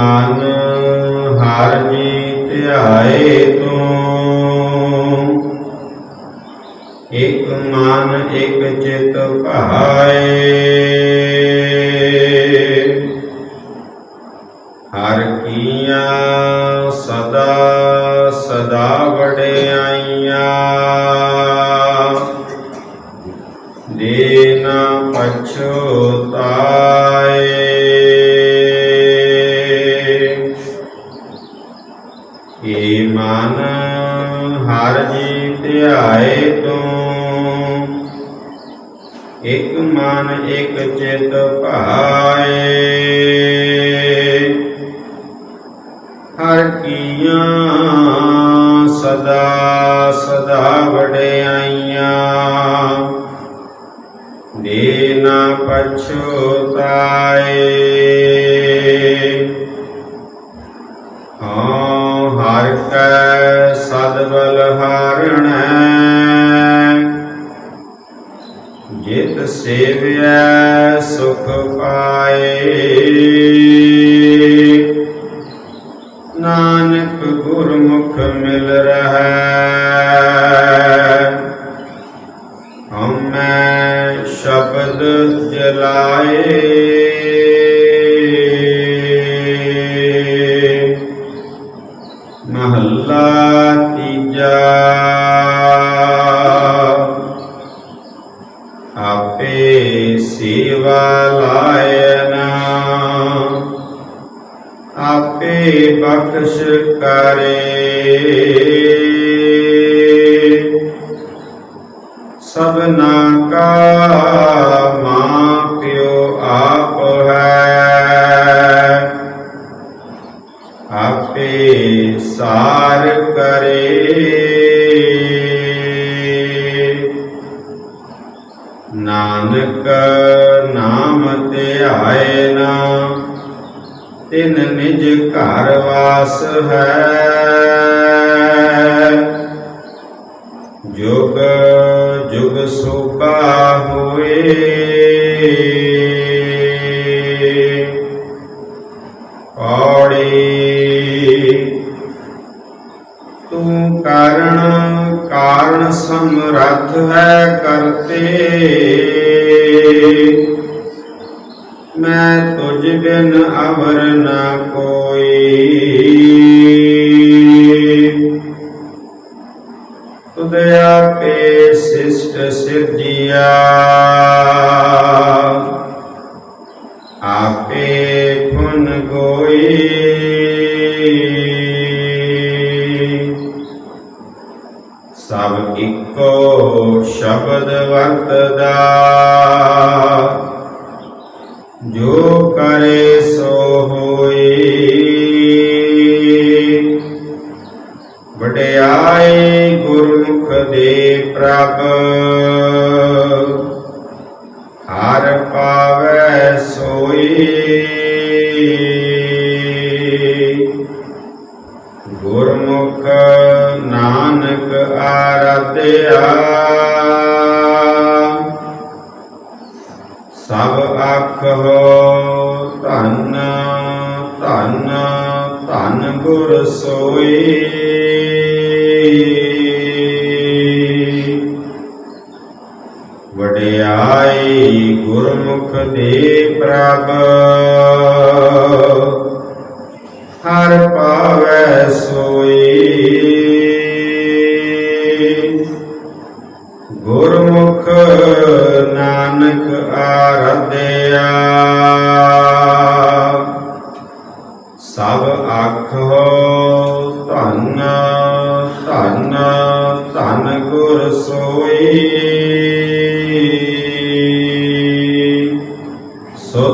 ਮਨ, ਹਰ ਜੀ ਧਿਆਏ ਤੂੰ। ਇਕ ਮਨ, ਇਕ ਚਿਤ ਭਾਏ। ਹਰ ਕੀਆਂ ਸਦਾ ਸਦਾ ਵਡਿਆਈਆਂ। ਦੇ ਪਛੋਤਾ ਏ ਮਨ ਹਰ ਜੀ ਧਿਆਏ ਤੂੰ। ਇਕ ਮਨ, ਇਕ ਚਿਤ ਭਾਏ। ਹਰ ਕੀਆਂ ਸਦਾ ਸਦਾ ਵਡਿਆਈਆਂ। ਦੇ ਨਾ ਪਛੋਤਾਏ। ਕੈ ਸਦਬਲ ਹਾਰਣੈ ਜਿਤ ਸੇਵਿਐ ਸੁਖ ਪਾਏ। ਨਾਨਕ ਗੁਰਮੁਖ ਮਿਲ ਰਹੈ ਹਮੈ ਸ਼ਬਦ ਜਲਾਏ। ਮਹੱਲਾ ਤੀਜਾ ਆਪੇ ਸੇਵਾ ਲਾਇਨਾ। ਆਪੇ ਬਖਸ਼ ਕਰੇ। ਸਭਨਾ ਕਾ ਮਾਂ ਸਾਰ ਕਰੇ। ਨਾਨਕ ਨਾਮ ਧਿਆਏ ਨਾ, ਤਿਨ ਨਿਜ ਘਰ ਵਾਸ ਹੈ। ਜੁਗ ਜੁਗ ਸੋਭਾ ਹੋਏ। ਤੂੰ ਕਾਰਣ ਕਾਰਣ ਸਮਰੱਥ ਹੈ ਕਰਤੇ। ਮੈਂ ਤੁਝ ਬਿਨ ਅਵਰ ਨਾ ਕੋਈ। ਤੁਧ ਆਪੇ ਸਿਸ਼ਟ ਸਿਰਜਿਆ। ਇੱਕੋ ਸ਼ਬਦ ਵਰਤਦਾ। ਜੋ ਕਰੇ ਸੋ ਹੋਏ। ਵਡਿਆਏ ਗੁਰਮੁਖ ਦੇ ਪ੍ਰਭ, ਹਰ ਪਾਵੈ ਸੋਈ ਗੁਰਮੁਖ ਨਾਨਕ ਆਰਾਧਿਆ ਸਭ ਆਖੋ ਧੰਨ ਧੰਨ ਧੰਨ ਗੁਰ ਸੋਈ। ਵਡਿਆਈ ਗੁਰਮੁਖ ਦੇ ਪ੍ਰਭ। ਹਰ ਪਾਵੈ ਸੋਈ। ਗੁਰਮੁਖ ਨਾਨਕ ਆਰਾਧਿਆ। ਸਭ ਆਖੋ ਧੰਨ ਧੰਨ ਧੰਨ ਗੁਰ ਸੋਈ। ਸੋ